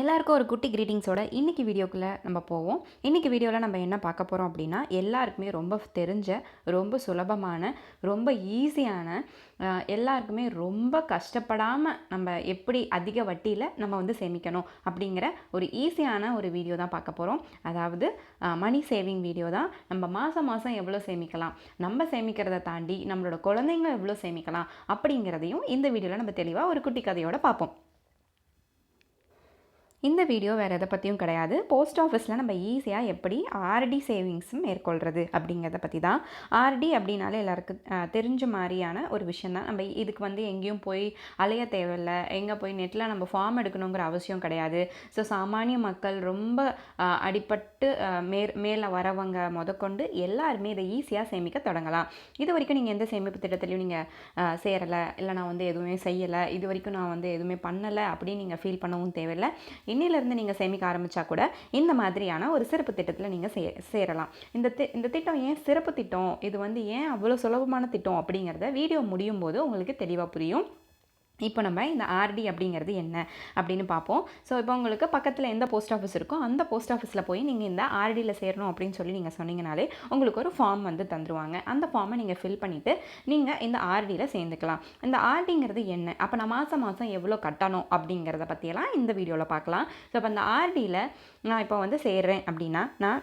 எல்லாருக்கும் ஒரு குட்டி கிரீட்டிங்ஸோட இன்றைக்கி வீடியோக்குள்ளே நம்ம போவோம். இன்றைக்கி வீடியோவில் நம்ம என்ன பார்க்க போகிறோம் அப்படின்னா எல்லாருக்குமே ரொம்ப தெரிஞ்ச ரொம்ப சுலபமான ரொம்ப ஈஸியான எல்லாருக்குமே ரொம்ப கஷ்டப்படாமல் நம்ம எப்படி அதிக வட்டியில் நம்ம வந்து சேமிக்கணும் அப்படிங்கிற ஒரு ஈஸியான ஒரு வீடியோ தான் பார்க்க போகிறோம் அதாவது மணி சேவிங் வீடியோ தான். நம்ம மாதம் மாதம் எவ்வளோ சேமிக்கலாம்? நம்ம சேமிக்கிறத தாண்டி நம்மளோட குழந்தைங்க எவ்வளோ சேமிக்கலாம்? அப்படிங்கிறதையும் இந்த வீடியோவில் நம்ம தெளிவாக ஒரு குட்டி கதையோட பார்ப்போம். இந்த வீடியோ வேறு எதை பற்றியும் கிடையாது. போஸ்ட் ஆஃபீஸில் நம்ம ஈஸியாக எப்படி ஆர்டி சேவிங்ஸும் மேற்கொள்கிறது அப்படிங்கிறத பற்றி தான். ஆர்டி அப்படின்னாலே எல்லாருக்கும் தெரிஞ்ச மாதிரியான ஒரு விஷயம் தான். நம்ம இதுக்கு வந்து எங்கேயும் போய் அலைய தேவையில்லை. எங்கே போய் நெட்டில் நம்ம ஃபார்ம் எடுக்கணுங்கிற அவசியம் கிடையாது. ஸோ சாமானிய மக்கள் ரொம்ப அடிப்பட்டு அடிபட்டு மேற் மேலே வரவங்க முதற்கொண்டு எல்லாருமே இதை ஈஸியாக சேமிக்க தொடங்கலாம். இது வரைக்கும் நீங்கள் எந்த சேமிப்பு திட்டத்திலையும் நீங்கள் சேரலை. இல்லை நான் வந்து எதுவுமே செய்யலை. இது வரைக்கும் நான் வந்து எதுவுமே பண்ணலை அப்படின்னு நீங்கள் ஃபீல் பண்ணவும் தேவையில்லை. இன்னிலிருந்து நீங்கள் சேமிக்க ஆரம்பித்தா கூட இந்த மாதிரியான ஒரு சிறப்பு திட்டத்தில் நீங்கள் சே சேரலாம். இந்த தி இந்த திட்டம் ஏன் சிறப்பு திட்டம்? இது வந்து ஏன் அவ்வளோ சுலபமான திட்டம் அப்படிங்கிறத வீடியோ முடியும் போது உங்களுக்கு தெளிவாக புரியும். இப்போ நம்ம இந்த ஆர்டி அப்படிங்கிறது என்ன அப்படின்னு பார்ப்போம். ஸோ இப்போ உங்களுக்கு பக்கத்தில் எந்த போஸ்ட் ஆஃபீஸ் இருக்கோ அந்த போஸ்ட் ஆஃபீஸில் போய் நீங்கள் இந்த ஆர்டியில் சேரணும் அப்படின்னு சொல்லி நீங்கள் சொன்னீங்கனாலே உங்களுக்கு ஒரு ஃபார்ம் வந்து தந்துருவாங்க. அந்த ஃபார்மை நீங்கள் ஃபில் பண்ணிவிட்டு நீங்கள் இந்த ஆர்டியில் சேர்ந்துக்கலாம். இந்த ஆர்டிங்கிறது என்ன? அப்போ நான் மாதம் மாதம் எவ்வளோ கட்டணும் அப்படிங்கிறத பற்றியெல்லாம் இந்த வீடியோவில் பார்க்கலாம். ஸோ இப்போ அந்த ஆர்டியில் நான் இப்போ வந்து சேர்றேன் அப்படின்னா நான்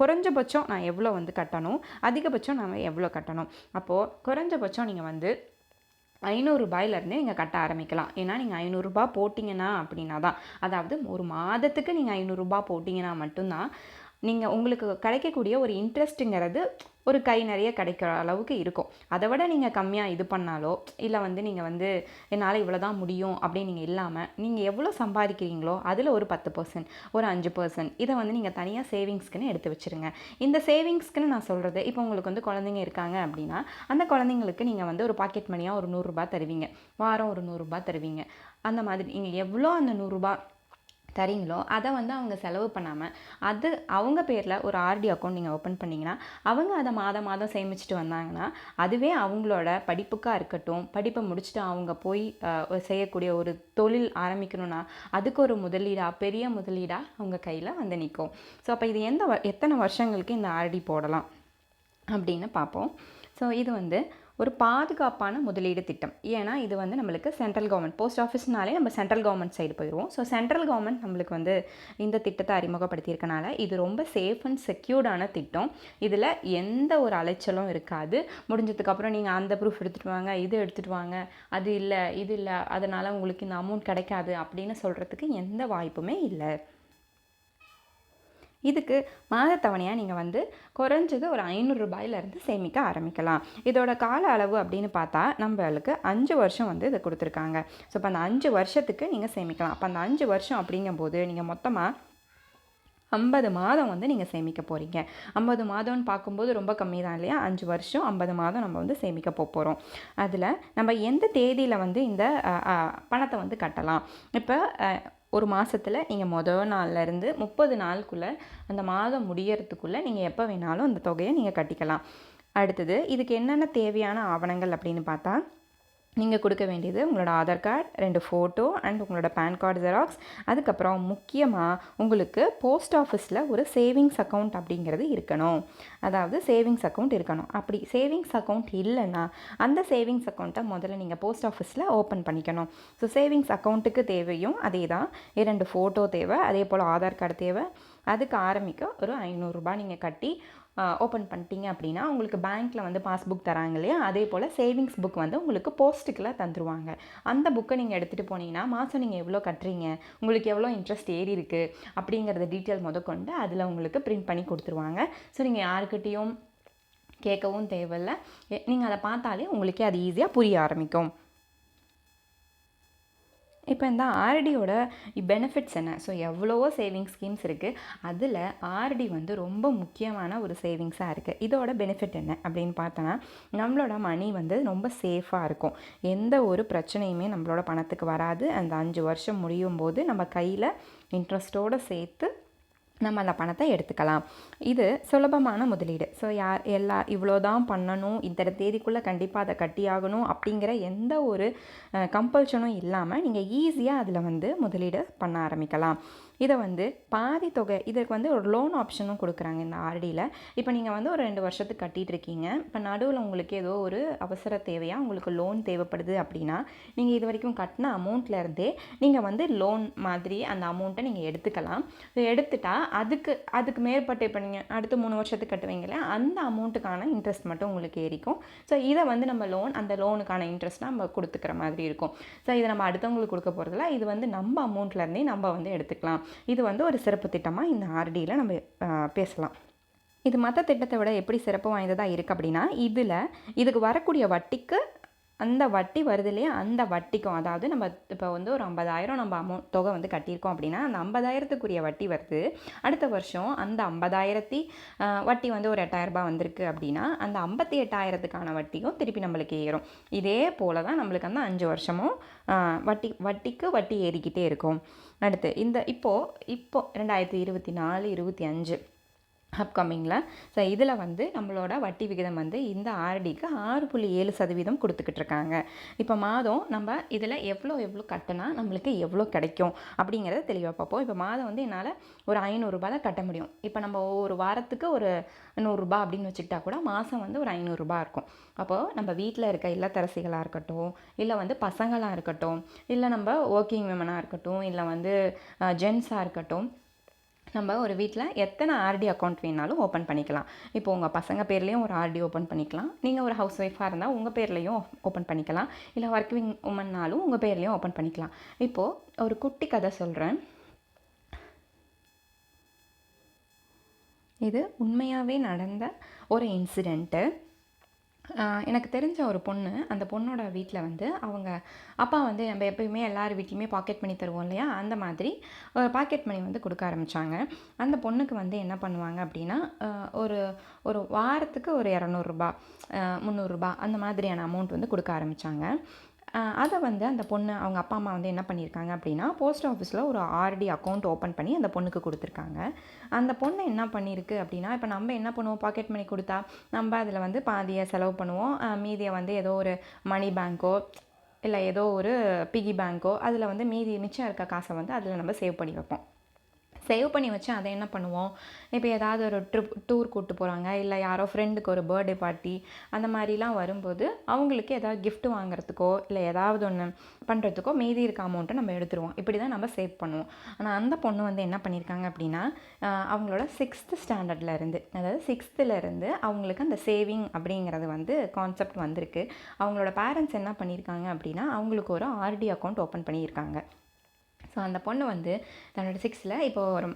குறைஞ்சபட்சம் நான் எவ்வளோ வந்து கட்டணும்? அதிகபட்சம் நம்ம எவ்வளோ கட்டணும்? அப்போது குறைஞ்சபட்சம் நீங்கள் வந்து ஐநூறுரூபாயிலேருந்து நீங்கள் கட்ட ஆரம்பிக்கலாம். ஏன்னா நீங்கள் ஐநூறுரூபா போட்டிங்கன்னா அப்படின்னா தான் அதாவது ஒரு மாதத்துக்கு நீங்கள் ஐநூறுரூபா போட்டிங்கன்னா மட்டும்தான் நீங்கள் உங்களுக்கு கிடைக்கக்கூடிய ஒரு இன்ட்ரெஸ்ட்டுங்கிறது ஒரு கை நிறைய கிடைக்கிற அளவுக்கு இருக்கும். அதை விட நீங்கள் கம்மியாக இது பண்ணாலோ இல்லை வந்து நீங்கள் வந்து என்னால் இவ்வளோ தான் முடியும் அப்படின்னு நீங்கள் இல்லாமல் நீங்கள் எவ்வளோ சம்பாதிக்கிறீங்களோ அதில் ஒரு பத்து பர்சன்ட் ஒரு அஞ்சு பர்சன்ட் இதை வந்து நீங்கள் தனியாக சேவிங்ஸ்க்குன்னு எடுத்து வச்சுருங்க. இந்த சேவிங்ஸ்க்குன்னு நான் சொல்கிறது இப்போ உங்களுக்கு வந்து குழந்தைங்க இருக்காங்க அப்படின்னா அந்த குழந்தைங்களுக்கு நீங்கள் வந்து ஒரு பாக்கெட் மணியாக ஒரு நூறுரூபா தருவீங்க. வாரம் ஒரு நூறுரூபா தருவீங்க. அந்த மாதிரி நீங்கள் எவ்வளோ அந்த நூறுரூபா தரீங்களோ அதை வந்து அவங்க செலவு பண்ணாமல் அது அவங்க பேரில் ஒரு ஆர்டி அக்கௌண்ட் நீங்கள் ஓப்பன் பண்ணிங்கன்னா அவங்க அதை மாதம் மாதம் சேமிச்சுட்டு வந்தாங்கன்னா அதுவே அவங்களோட படிப்புக்காக இருக்கட்டும் படிப்பை முடிச்சுட்டு அவங்க போய் செய்யக்கூடிய ஒரு தொழில் ஆரம்பிக்கணும்னா அதுக்கு ஒரு முதலீடாக பெரிய முதலீடாக அவங்க கையில் வந்து நிற்கும் ஸோ அப்போ இது எந்த வ- எத்தனை வருஷங்களுக்கு இந்த ஆர்டி போடலாம் அப்படின்னு பார்ப்போம். ஸோ இது வந்து ஒரு பாதுகாப்பான முதலீடு திட்டம். ஏன்னா இது வந்து நம்மளுக்கு சென்ட்ரல் கவர்மெண்ட் போஸ்ட் ஆஃபீஸ்னாலே நம்ம சென்ட்ரல் கவர்மெண்ட் சைடு போயிடுவோம் ஸோ சென்ட்ரல் கவர்மெண்ட் நம்மளுக்கு வந்து இந்த திட்டத்தை அறிமுகப்படுத்தியிருக்கனால இது ரொம்ப சேஃப் அண்ட் செக்யூர்டான திட்டம். இதில் எந்த ஒரு அலைச்சலும் இருக்காது. முடிஞ்சதுக்கப்புறம் நீங்கள் அந்த ப்ரூஃப் எடுத்துகிட்டு வாங்க இது எடுத்துகிட்டு வாங்க அது இல்லை இது இல்லை அதனால் உங்களுக்கு இந்த அமௌண்ட் கிடைக்காது அப்படின்னு சொல்கிறதுக்கு எந்த வாய்ப்புமே இல்லை. இதுக்கு மாதத்தவணையாக நீங்கள் வந்து குறைஞ்சது ஒரு ஐநூறுரூபாயிலேருந்து சேமிக்க ஆரம்பிக்கலாம். இதோட கால அளவு அப்படின்னு பார்த்தா நம்மளுக்கு அஞ்சு வருஷம் வந்து இதை கொடுத்துருக்காங்க. ஸோ இப்போ அந்த அஞ்சு வருஷத்துக்கு நீங்கள் சேமிக்கலாம். அப்போ அந்த அஞ்சு வருஷம் அப்படிங்கும்போது நீங்கள் மொத்தமாக ஐம்பது மாதம் வந்து நீங்கள் சேமிக்க போகிறீங்க ஐம்பது மாதம்னு பார்க்கும்போது ரொம்ப கம்மி தான் இல்லையா? அஞ்சு வருஷம் ஐம்பது மாதம் நம்ம வந்து சேமிக்க போகிறோம் அதில் நம்ம எந்த தேதியில் வந்து இந்த பணத்தை வந்து கட்டலாம்? இப்போ ஒரு மாதத்தில் நீங்கள் மொதல் நாள்லேருந்து முப்பது நாளுக்குள்ளே அந்த மாதம் முடியறதுக்குள்ளே நீங்கள் எப்போ வேணாலும் அந்த தொகையை நீங்கள் கட்டிக்கலாம். அடுத்தது இதுக்கு என்னென்ன தேவையான ஆவணங்கள் அப்படின்னு பார்த்தா நீங்கள் கொடுக்க வேண்டியது உங்களோட ஆதார் கார்டு ரெண்டு ஃபோட்டோ அண்ட் உங்களோட பேன் கார்டு ஜெராக்ஸ் அதுக்கப்புறம் முக்கியமாக உங்களுக்கு போஸ்ட் ஆஃபீஸில் ஒரு சேவிங்ஸ் அக்கௌண்ட் அப்படிங்கிறது இருக்கணும். அதாவது சேவிங்ஸ் அக்கௌண்ட் இருக்கணும். அப்படி சேவிங்ஸ் அக்கௌண்ட் இல்லைன்னா அந்த சேவிங்ஸ் அக்கௌண்ட்டை முதல்ல நீங்கள் போஸ்ட் ஆஃபீஸில் ஓப்பன் பண்ணிக்கணும். ஸோ சேவிங்ஸ் அக்கௌண்ட்டுக்கு தேவையும் அதே தான் இரண்டு ஃபோட்டோ தேவை அதே போல் ஆதார் கார்டு தேவை. அதுக்கு ஆரம்பிக்க ஒரு ஐநூறுரூபா நீங்கள் கட்டி ஓப்பன் பண்ணிட்டீங்க அப்படின்னா உங்களுக்கு பேங்க்கில் வந்து பாஸ்புக் தராங்க இல்லையா? அதே போல் சேவிங்ஸ் புக் வந்து உங்களுக்கு போஸ்ட்டுக்கெலாம் தந்துருவாங்க. அந்த புக்கை நீங்கள் எடுத்துகிட்டு போனீங்கன்னா மாதம் நீங்கள் எவ்வளோ கட்டுறீங்க? உங்களுக்கு எவ்வளோ இன்ட்ரெஸ்ட் ஏறி இருக்குது அப்படிங்கிறத டீட்டெயில் முதற்கொண்டு அதில் உங்களுக்கு பிரிண்ட் பண்ணி கொடுத்துருவாங்க. ஸோ நீங்கள் யாருக்கிட்டேயும் கேட்கவும் தேவையில்லை. நீங்கள் அதை பார்த்தாலே உங்களுக்கே அது ஈஸியாக புரிய ஆரம்பிக்கும். இப்போ இந்த ஆர்டியோட பெனிஃபிட்ஸ் என்ன? ஸோ எவ்வளவோ சேவிங் ஸ்கீம்ஸ் இருக்குது அதில் ஆர்டி வந்து ரொம்ப முக்கியமான ஒரு சேவிங்ஸாக இருக்குது இதோட பெனிஃபிட் என்ன அப்படின்னு பார்த்தோன்னா நம்மளோட மணி வந்து ரொம்ப சேஃபாக இருக்கும். எந்த ஒரு பிரச்சனையுமே நம்மளோட பணத்துக்கு வராது. அந்த அஞ்சு வருஷம் முடியும் போது நம்ம கையில் இன்ட்ரெஸ்ட்டோடு சேர்த்து நம்ம அந்த பணத்தை எடுத்துக்கலாம். இது சுலபமான முதலீடு. ஸோ யார் எல்லா இவ்வளோ தான் பண்ணணும். இந்த தேதிக்குள்ளே கண்டிப்பாக அதை கட்டியாகணும் அப்படிங்கிற எந்த ஒரு கம்பல்ஷனும் இல்லாமல் நீங்கள் ஈஸியாக அதில் வந்து முதலீடு பண்ண ஆரம்பிக்கலாம். இதை வந்து பாதி தொகை இதுக்கு வந்து ஒரு லோன் ஆப்ஷனும் கொடுக்குறாங்க இந்த ஆர்டியில் இப்போ நீங்கள் வந்து ஒரு ரெண்டு வருஷத்துக்கு கட்டிகிட்டு இருக்கீங்க. இப்போ நடுவில் உங்களுக்கு ஏதோ ஒரு அவசர தேவையாக உங்களுக்கு லோன் தேவைப்படுது அப்படின்னா நீங்கள் இது வரைக்கும் கட்டின அமௌண்ட்லேருந்தே நீங்கள் வந்து லோன் மாதிரி அந்த அமௌண்ட்டை நீங்கள் எடுத்துக்கலாம். எடுத்துட்டா அதுக்கு அதுக்கு மேற்பட்டு இப்போ நீங்கள் அடுத்து மூணு வருஷத்துக்கு கட்டுவீங்களே அந்த அமௌண்ட்டுக்கான இன்ட்ரெஸ்ட் மட்டும் உங்களுக்கு ஏறிக்கும். ஸோ இதை வந்து நம்ம லோன் அந்த லோனுக்கான இன்ட்ரெஸ்ட் நம்ம கொடுத்துக்கிற மாதிரி இருக்கும். ஸோ இதை நம்ம அடுத்தவங்களுக்கு கொடுக்க போகிறதில்ல இது வந்து நம்ம அமௌண்ட்லேருந்தே நம்ம வந்து எடுத்துக்கலாம். இது வந்து ஒரு சிறப்பு திட்டமாக இந்த ஆர்டியில் நம்ம பேசலாம். இது மற்ற திட்டத்தை விட எப்படி சிறப்பு வாய்ந்ததாக இருக்குது அப்படின்னா இதில் இதுக்கு வரக்கூடிய வட்டிக்கு அந்த வட்டி வருது இல்லையா அந்த வட்டிக்கும் அதாவது நம்ம இப்போ வந்து ஒரு ஐம்பதாயிரம் நம்ம அமௌண்ட் தொகை வந்து கட்டியிருக்கோம் அப்படின்னா அந்த ஐம்பதாயிரத்துக்குரிய வட்டி வருது. அடுத்த வருஷம் அந்த ஐம்பதாயிரத்தி வட்டி வந்து ஒரு எட்டாயிரரூபா வந்திருக்கு அப்படின்னா அந்த ஐம்பத்தி எட்டாயிரத்துக்கான வட்டியும் திருப்பி நம்மளுக்கு ஏறும். இதே போல் தான் நம்மளுக்கு அந்த அஞ்சு வருஷமும் வட்டி வட்டிக்கு வட்டி ஏறிக்கிட்டே இருக்கும். அடுத்து இந்த இப்போது இப்போது ரெண்டாயிரத்தி இருபத்தி நாலு இருபத்தி அஞ்சு. அப்கமிங்கில் ஸோ இதில் வந்து நம்மளோட வட்டி விகிதம் வந்து இந்த ஆர்டிக்கு ஆறு புள்ளி ஏழு சதவீதம் கொடுத்துக்கிட்டு இருக்காங்க. இப்போ மாதம் நம்ம இதில் எவ்வளோ எவ்வளோ கட்டினா நம்மளுக்கு எவ்வளோ கிடைக்கும் அப்படிங்கிறத தெளிவாக பார்ப்போம். இப்போ மாதம் வந்து என்னால் ஒரு ஐநூறுரூபா தான் கட்ட முடியும். இப்போ நம்ம ஒரு வாரத்துக்கு ஒரு நூறுரூபா அப்படின்னு வச்சுக்கிட்டா கூட மாதம் வந்து ஒரு ஐநூறுரூபா இருக்கும். அப்போது நம்ம வீட்டில் இருக்க இல்லத்தரசிகளாக இருக்கட்டும் இல்லை வந்து பசங்களாக இருக்கட்டும் இல்லை நம்ம ஒர்க்கிங் விமனாக இருக்கட்டும் இல்லை வந்து ஜென்ஸாக இருக்கட்டும் நம்ம ஒரு வீட்டில் எத்தனை ஆர்டி அக்கௌண்ட் வேணாலும் ஓப்பன் பண்ணிக்கலாம். இப்போ உங்கள் பசங்க பேர்லேயும் ஒரு ஆர்டி ஓப்பன் பண்ணிக்கலாம். நீங்கள் ஒரு ஹவுஸ் ஒய்ஃபாக இருந்தால் உங்கள் பேர்லேயும் ஓப்பன் பண்ணிக்கலாம். இல்லை ஒர்க்கிங் உமன்னாலும் உங்கள் பேர்லேயும் ஓப்பன் பண்ணிக்கலாம். இப்போது ஒரு குட்டி கதை சொல்கிறேன் இது உண்மையாகவே நடந்த ஒரு இன்சிடெண்ட்டு எனக்கு தெரிஞ்ச ஒரு பொண்ணு அந்த பொண்ணோட வீட்டில் வந்து அவங்க அப்பா வந்து நம்ம எப்பயுமே எல்லார் வீட்லேயுமே பாக்கெட் மணி தருவோம் இல்லையா? அந்த மாதிரி ஒரு பாக்கெட் மணி வந்து கொடுக்க ஆரம்பித்தாங்க அந்த பொண்ணுக்கு வந்து என்ன பண்ணுவாங்க அப்படின்னா ஒரு ஒரு வாரத்துக்கு ஒரு இரநூறுபா முந்நூறுரூபா அந்த மாதிரியான அமௌண்ட் வந்து கொடுக்க ஆரம்பித்தாங்க அதை வந்து அந்த பொண்ணு அவங்க அப்பா அம்மா வந்து என்ன பண்ணியிருக்காங்க அப்படின்னா போஸ்ட் ஆஃபீஸில் ஒரு ஆர்டி அக்கௌண்ட் ஓப்பன் பண்ணி அந்த பொண்ணுக்கு கொடுத்துருக்காங்க. அந்த பொண்ணு என்ன பண்ணியிருக்கு அப்படின்னா இப்போ நம்ம என்ன பண்ணுவோம்? பாக்கெட் மணி கொடுத்தா நம்ம அதில் வந்து பாதியை செலவு பண்ணுவோம். மீதியை வந்து ஏதோ ஒரு மணி பேங்க்கோ இல்லை ஏதோ ஒரு பிகி பேங்க்கோ அதில் வந்து மீதி மிச்சம் இருக்க காசை வந்து அதில் நம்ம சேவ் பண்ணி வைப்போம். சேவ் பண்ணி வச்சு அதை என்ன பண்ணுவோம்? இப்போ ஏதாவது ஒரு ட்ரிப் டூர் கூப்பிட்டு போகிறாங்க இல்லை யாரோ ஃப்ரெண்டுக்கு ஒரு பர்த்டே பார்ட்டி அந்த மாதிரிலாம் வரும்போது அவங்களுக்கு ஏதாவது கிஃப்ட் வாங்குறதுக்கோ இல்லை ஏதாவது ஒன்று பண்ணுறதுக்கோ மீதி இருக்க அமௌண்ட்டை நம்ம எடுத்துருவோம். இப்படி தான் நம்ம சேவ் பண்ணுவோம். ஆனால் அந்த பொண்ணு வந்து என்ன பண்ணியிருக்காங்க அப்படின்னா அவங்களோட சிக்ஸ்த்து ஸ்டாண்டர்ட்லேருந்து அதாவது சிக்ஸ்த்துலேருந்து அவங்களுக்கு அந்த சேவிங் அப்படிங்கிறது வந்து கான்செப்ட் வந்திருக்கு. அவங்களோட பேரண்ட்ஸ் என்ன பண்ணியிருக்காங்க அப்படின்னா அவங்களுக்கு ஒரு ஆர்டி அக்கௌண்ட் ஓப்பன் பண்ணியிருக்காங்க. ஸோ அந்த பொண்ணு வந்து தன்னோட சிக்ஸில் இப்போ ஒரு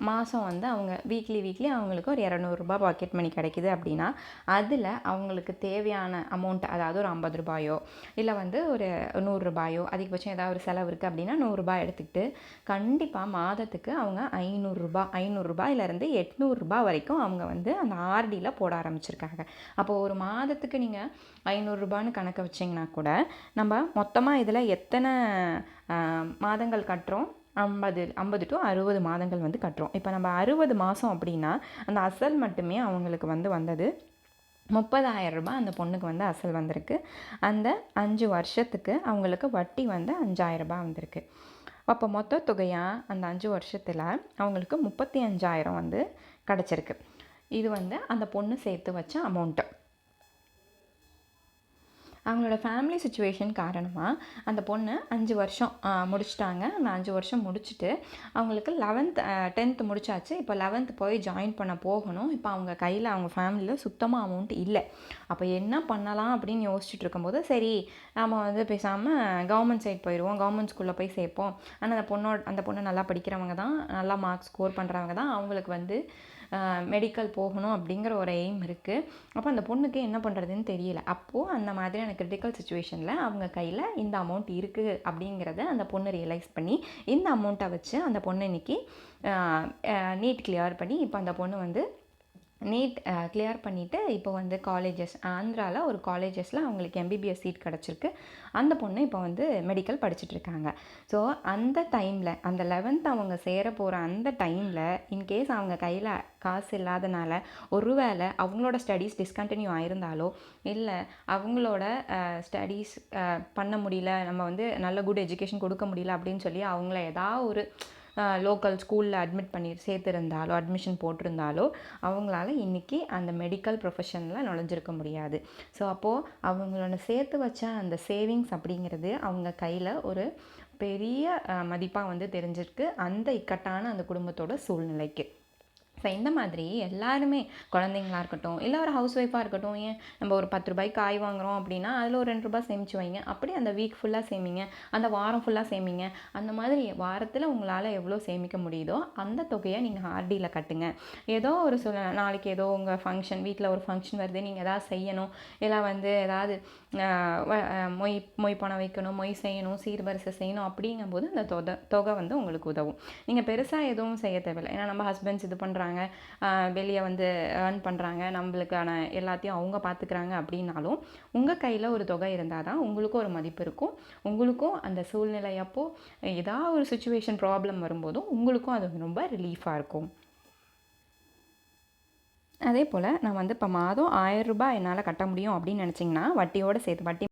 மாதம் வந்து அவங்க வீக்லி வீக்லி அவங்களுக்கு ஒரு இரநூறுபா பாக்கெட் மணி கிடைக்கிது அப்படின்னா அதில் அவங்களுக்கு தேவையான அமௌண்ட் அதாவது ஒரு ஐம்பது ரூபாயோ இல்லை வந்து ஒரு நூறுரூபாயோ அதிகபட்சம் ஏதாவது ஒரு செலவு இருக்குது அப்படின்னா நூறுரூபா எடுத்துக்கிட்டு கண்டிப்பாக மாதத்துக்கு அவங்க ஐநூறுரூபா ஐநூறுரூபாயிலேருந்து எட்நூறுரூபா வரைக்கும் அவங்க வந்து அந்த ஆர்டியில் போட ஆரம்பிச்சிருக்காங்க. அப்போது ஒரு மாதத்துக்கு நீங்கள் ஐநூறுரூபான்னு கணக்கு வச்சிங்கன்னா கூட நம்ம மொத்தமாக இதில் எத்தனை மாதங்கள் கட்டுறோம். ஐம்பது ஐம்பது டு அறுபது மாதங்கள் வந்து கட்டுறோம். இப்போ நம்ம அறுபது மாதம் அப்படின்னா அந்த அசல் மட்டுமே அவங்களுக்கு வந்து வந்தது. முப்பதாயிரம் ரூபாய் அந்த பொண்ணுக்கு வந்து அசல் வந்திருக்கு. அந்த அஞ்சு வருஷத்துக்கு அவங்களுக்கு வட்டி வந்து அஞ்சாயிரம் ரூபாய் வந்திருக்கு. அப்போ மொத்த தொகையாக அந்த அஞ்சு வருஷத்தில் அவங்களுக்கு முப்பத்தி அஞ்சாயிரம் வந்து கிடச்சிருக்கு. இது வந்து அந்த பொண்ணு சேர்த்து வச்ச அமௌண்ட்டு அவங்களோட ஃபேமிலி சுச்சுவேஷன் காரணமாக அந்த பொண்ணு அஞ்சு வருஷம் முடிச்சிட்டாங்க. அந்த அஞ்சு வருஷம் முடிச்சுட்டு அவங்களுக்கு லெவன்த் டென்த்து முடிச்சாச்சு. இப்போ லெவன்த்து போய் ஜாயின் பண்ண போகணும். இப்போ அவங்க கையில் அவங்க ஃபேமிலியில் சுத்தமாக அமௌண்ட் இல்லை. அப்போ என்ன பண்ணலாம் அப்படின்னு யோசிச்சுட்டு இருக்கும்போது சரி நம்ம வந்து பேசாமல் கவர்மெண்ட் சைட் போயிடுவோம் கவர்மெண்ட் ஸ்கூலில் போய் சேர்ப்போம். ஆனால் அந்த பொண்ணோட அந்த பொண்ணு நல்லா படிக்கிறவங்க தான். நல்லா மார்க்ஸ் ஸ்கோர் பண்ணுறவங்க தான். அவங்களுக்கு வந்து மெடிக்கல் போகணும் அப்படிங்கிற ஒரு எய்ம் இருக்குது அப்போ அந்த பொண்ணுக்கு என்ன பண்ணுறதுன்னு தெரியல. அப்போது அந்த மாதிரியான கிரிட்டிக்கல் சுச்சுவேஷனில் அவங்க கையில் இந்த அமௌண்ட் இருக்குது அப்படிங்கிறத அந்த பொண்ணு ரியலைஸ் பண்ணி இந்த அமௌண்ட்டை வச்சு அந்த பொண்ணு இன்றைக்கி நீட் கிளியர் பண்ணி இப்போ அந்த பொண்ணு வந்து நீட் கிளியர் பண்ணிவிட்டு இப்போ வந்து காலேஜஸ் ஆந்திராவில் ஒரு காலேஜஸில் அவங்களுக்கு எம்பிபிஎஸ் சீட் கிடச்சிருக்கு. அந்த பொண்ணு இப்போ வந்து மெடிக்கல் படிச்சுட்ருக்காங்க. ஸோ அந்த டைமில் அந்த லெவன்த் அவங்க சேர போகிற அந்த டைமில் இன்கேஸ் அவங்க கையில் காசு இல்லாதனால ஒருவேளை அவங்களோட ஸ்டடீஸ் டிஸ்கண்டினியூ ஆயிருந்தாலோ இல்லை அவங்களோட ஸ்டடீஸ் பண்ண முடியல நம்ம வந்து நல்ல குட் எஜுகேஷன் கொடுக்க முடியல அப்படின்னு சொல்லி அவங்கள ஏதாவது ஒரு லோக்கல் ஸ்கூலில் அட்மிட் பண்ணி சேர்த்துருந்தாலோ அட்மிஷன் போட்டிருந்தாலோ அவங்களால இன்றைக்கி அந்த மெடிக்கல் ப்ரொஃபஷனில் நுழைஞ்சிருக்க முடியாது. ஸோ அப்போது அவங்களோட சேர்த்து வச்ச அந்த சேவிங்ஸ் அப்படிங்கிறது அவங்க கையில் ஒரு பெரிய மதிப்பாக வந்து தெரிஞ்சிருக்கு. அந்த இக்கட்டான அந்த குடும்பத்தோட சூழ்நிலைக்கு. ஸோ இந்த மாதிரி எல்லாருமே குழந்தைங்களா இருக்கட்டும் இல்லை ஒரு ஹவுஸ் ஒய்ஃபாக இருக்கட்டும் ஏன் நம்ம ஒரு பத்து ரூபாய்க்கு காய் வாங்குகிறோம் அப்படின்னா அதில் ஒரு ரெண்டு ரூபாய் சேமிச்சு வைங்க. அப்படி அந்த வீக் ஃபுல்லாக சேமிங்க. அந்த வாரம் ஃபுல்லாக சேமிங்க. அந்த மாதிரி வாரத்தில் உங்களால் எவ்வளோ சேமிக்க முடியுதோ அந்த தொகையை நீங்கள் ஆர்டியில் கட்டுங்க. ஏதோ ஒரு சில நாளைக்கு ஏதோ உங்கள் ஃபங்க்ஷன் வீட்டில் ஒரு ஃபங்க்ஷன் வருது நீங்கள் எதாவது செய்யணும். இல்லை வந்து ஏதாவது மொய் மொய் பணம் வைக்கணும் மொய் செய்யணும் சீர்வரிசை செய்யணும் அப்படிங்கும்போது அந்த தொகை தொகை வந்து உங்களுக்கு உதவும். நீங்கள் பெருசாக எதுவும் செய்ய தேவையில்லை. ஏன்னா நம்ம ஹஸ்பண்ட்ஸ் இது பண்ணுறாங்க பண்ணுறாங்க வெளியே வந்து ஏர்ன் பண்ணுறாங்க நம்மளுக்கான எல்லாத்தையும் அவங்க பார்த்துக்கிறாங்க அப்படின்னாலும் உங்கள் கையில் ஒரு தொகை இருந்தால் தான் உங்களுக்கும் ஒரு மதிப்பு இருக்கும். உங்களுக்கும் அந்த சூழ்நிலை அப்போது ஏதாவது ஒரு சுச்சுவேஷன் ப்ராப்ளம் வரும்போதும் உங்களுக்கும் அது ரொம்ப ரிலீஃபாக இருக்கும். அதே போல் நான் வந்து இப்போ மாதம் ஆயிரம் ரூபாய் என்னால் கட்ட முடியும் அப்படின்னு நினச்சிங்கன்னா வட்டியோடு சேர்த்து வட்டி